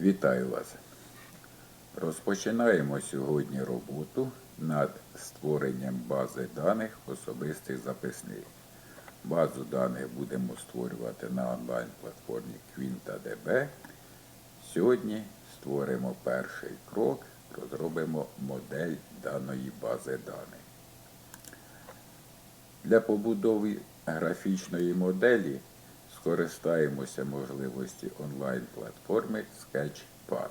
Вітаю вас. Розпочинаємо сьогодні роботу над створенням бази даних особистих записних. Базу даних будемо створювати на онлайн-платформі QuintaDB. Сьогодні створимо перший крок, розробимо модель даної бази даних. Для побудови графічної моделі скористаємося можливості онлайн-платформи Sketchpad.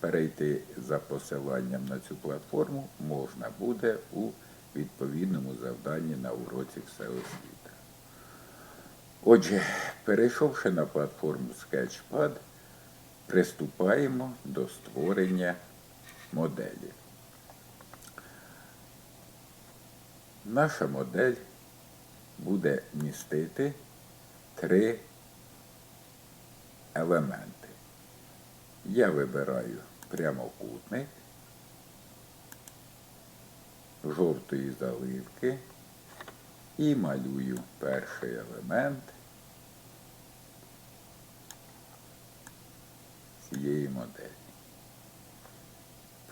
Перейти за посиланням на цю платформу можна буде у відповідному завданні на уроці всеосвіта. Отже, перейшовши на платформу Sketchpad, приступаємо до створення моделі. Наша модель буде містити три елементи. Я вибираю прямокутник, жовтої заливки і малюю перший елемент цієї моделі.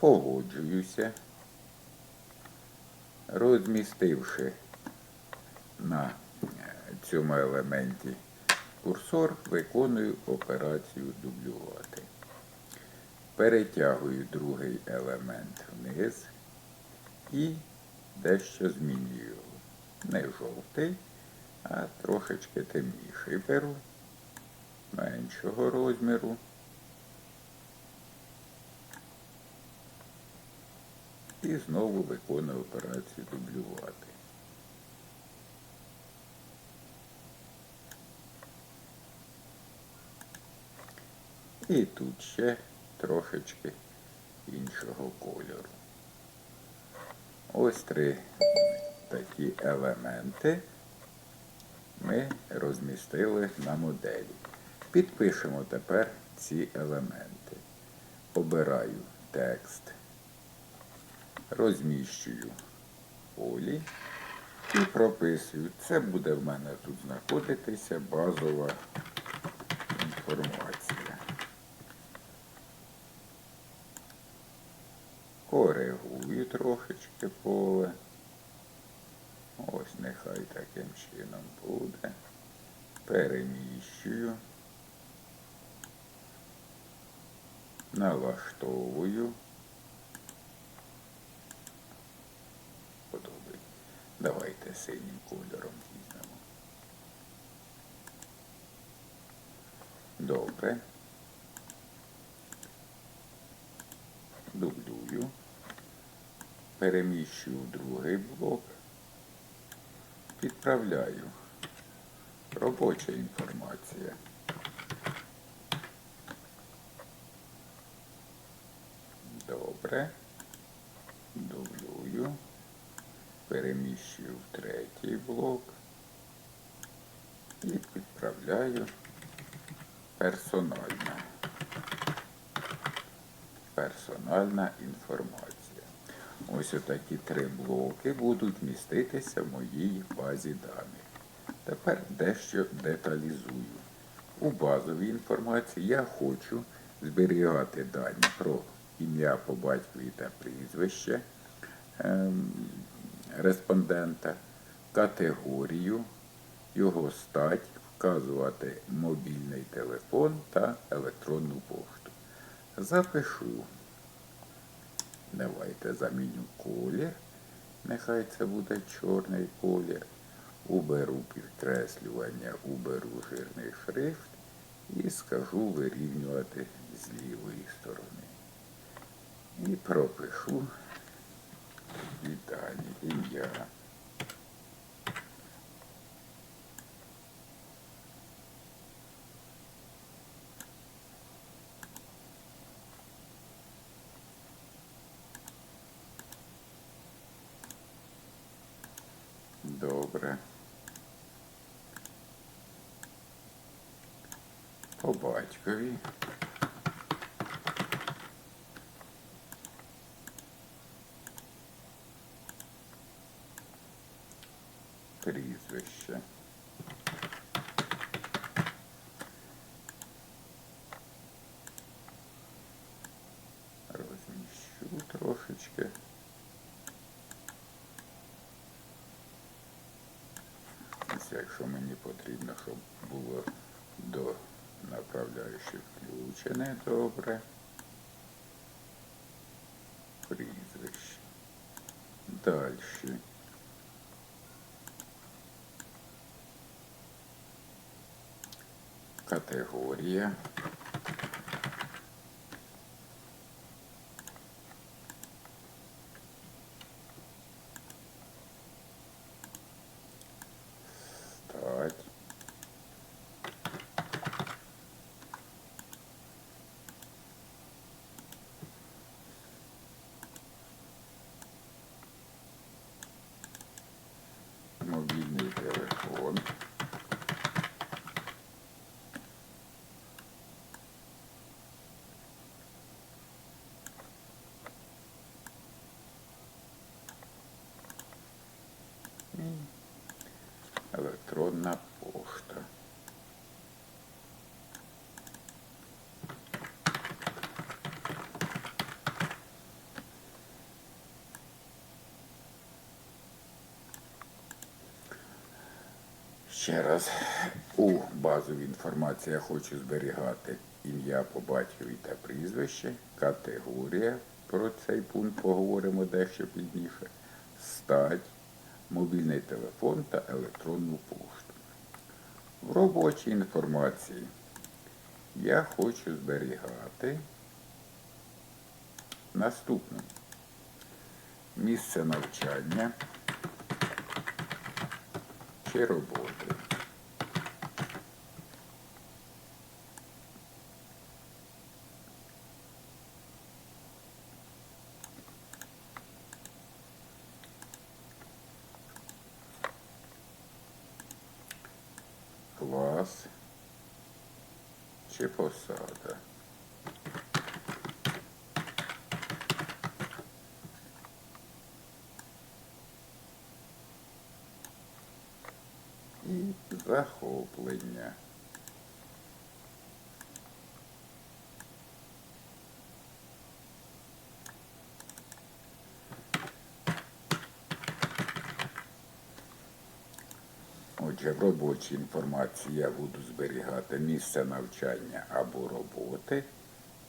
Погоджуюся, розмістивши на е, цьому елементі курсор, виконую операцію дублювати. Перетягую другий елемент вниз і дещо змінюю його. Не жовтий, а трошечки темніший беру, меншого розміру. І знову виконую операцію дублювати. І тут ще трошечки іншого кольору. Ось три такі елементи ми розмістили на моделі. Підпишемо тепер ці елементи. Обираю текст, розміщую полі і прописую. Це буде в мене тут знаходитися базова інформація. Коригую трошечки поле. Ось нехай таким чином буде. Переміщую. Налаштовую. Подобається. Давайте синім кольором візьмемо. Добре. Дублюю. Переміщую в другий блок. Підправляю. Робоча інформація. Добре. Дублюю. Переміщую в третій блок. І підправляю персональна. Персональна інформація. Ось отакі три блоки будуть міститися в моїй базі даних. Тепер дещо деталізую. У базовій інформації я хочу зберігати дані про ім'я по батькові та прізвище ем, респондента, категорію, його стать, вказувати мобільний телефон та електронну пошту. Запишу. Давайте заміню колір. Нехай це буде чорний колір. Уберу підкреслювання, уберу жирний шрифт і скажу вирівнювати з лівої сторони. І пропишу вітання ім'я. добре. По батькові. Прізвище. Розміщу трошечки. Якщо мені потрібно, щоб було до направляючих включене добре. Прізвище. Дальше. Категорія. Стать. Мобільний телефон. І електронна пошта. Ще раз. У базовій інформації я хочу зберігати ім'я по батькові та прізвище, категорія, про цей пункт поговоримо дещо пізніше, стать, мобільний телефон та електронну пошту. В робочій інформації я хочу зберігати наступне місце навчання чи роботи. Клас чи посада. І захоплення. Отже, робочій інформації я буду зберігати місце навчання або роботи,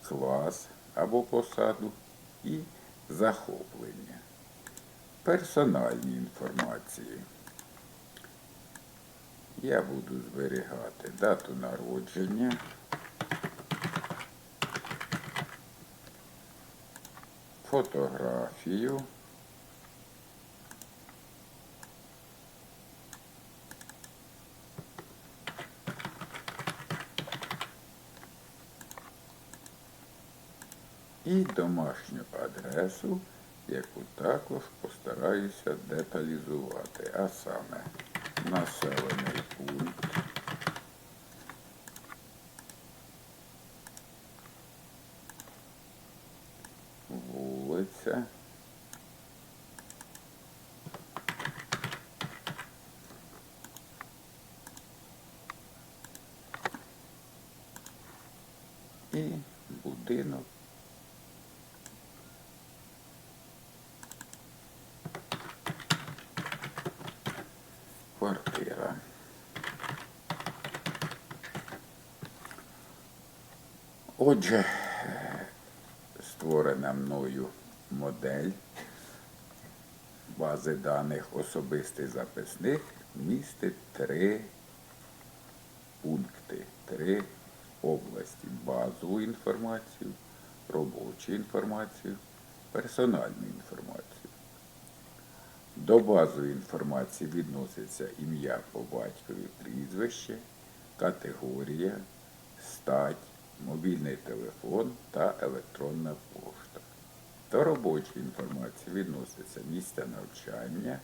клас або посаду і захоплення. Персональні інформації. Я буду зберігати дату народження, фотографію, і домашню адресу, яку також постараюся деталізувати, а саме населений пункт. Вулиця. І будинок. Квартира. Отже, створена мною модель бази даних особистий записник містить три пункти, три області. Базову інформацію, робочу інформацію, персональну інформацію. До базової інформації відноситься ім'я по батькові прізвище, категорія, стать, мобільний телефон та електронна пошта. До робочої інформації відноситься місце навчання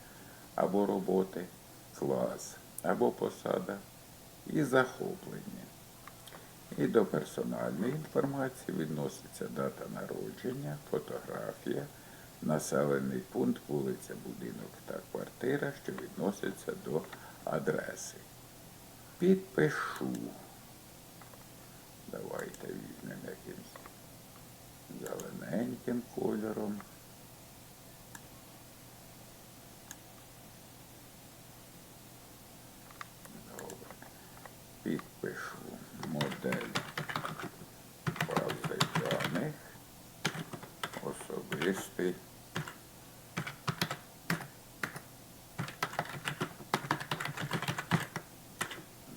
або роботи, клас або посада і захоплення. І до персональної інформації відноситься дата народження, фотографія, населений пункт, вулиця, будинок та квартира, що відносяться до адреси. Підпишу. Давайте візьмемо якимось зелененьким кольором. підпишу модель бази особистий.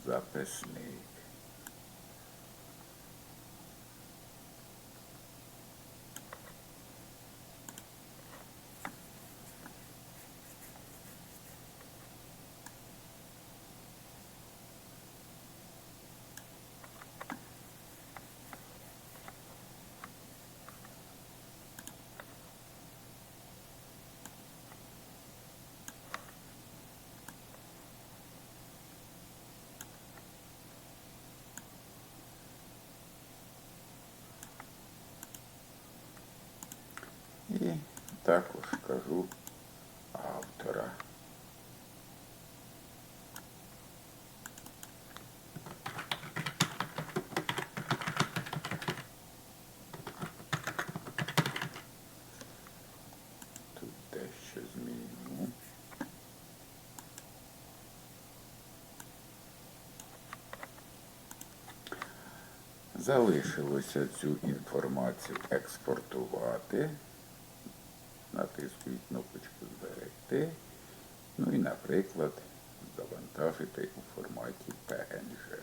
Записник. І також кажу автора. Тут дещо зміню. Залишилося цю інформацію експортувати. Натискую кнопочку Зберегти. Ну і, наприклад, завантажити у форматі PNG.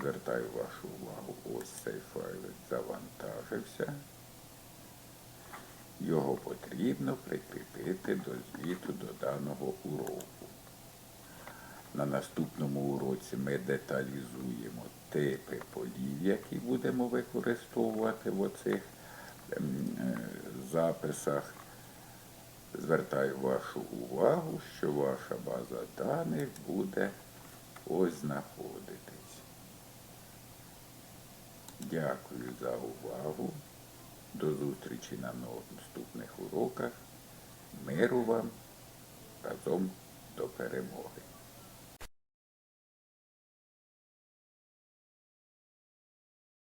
Звертаю вашу увагу, ось цей файлик завантажився. Його потрібно прикріпити до звіту до даного уроку. На наступному уроці ми деталізуємо типи полів, які будемо використовувати в оцих ем, е, записах. Звертаю вашу увагу, що ваша база даних буде ось знаходитись. Дякую за увагу. До зустрічі на наступних уроках. Миру вам разом до перемоги.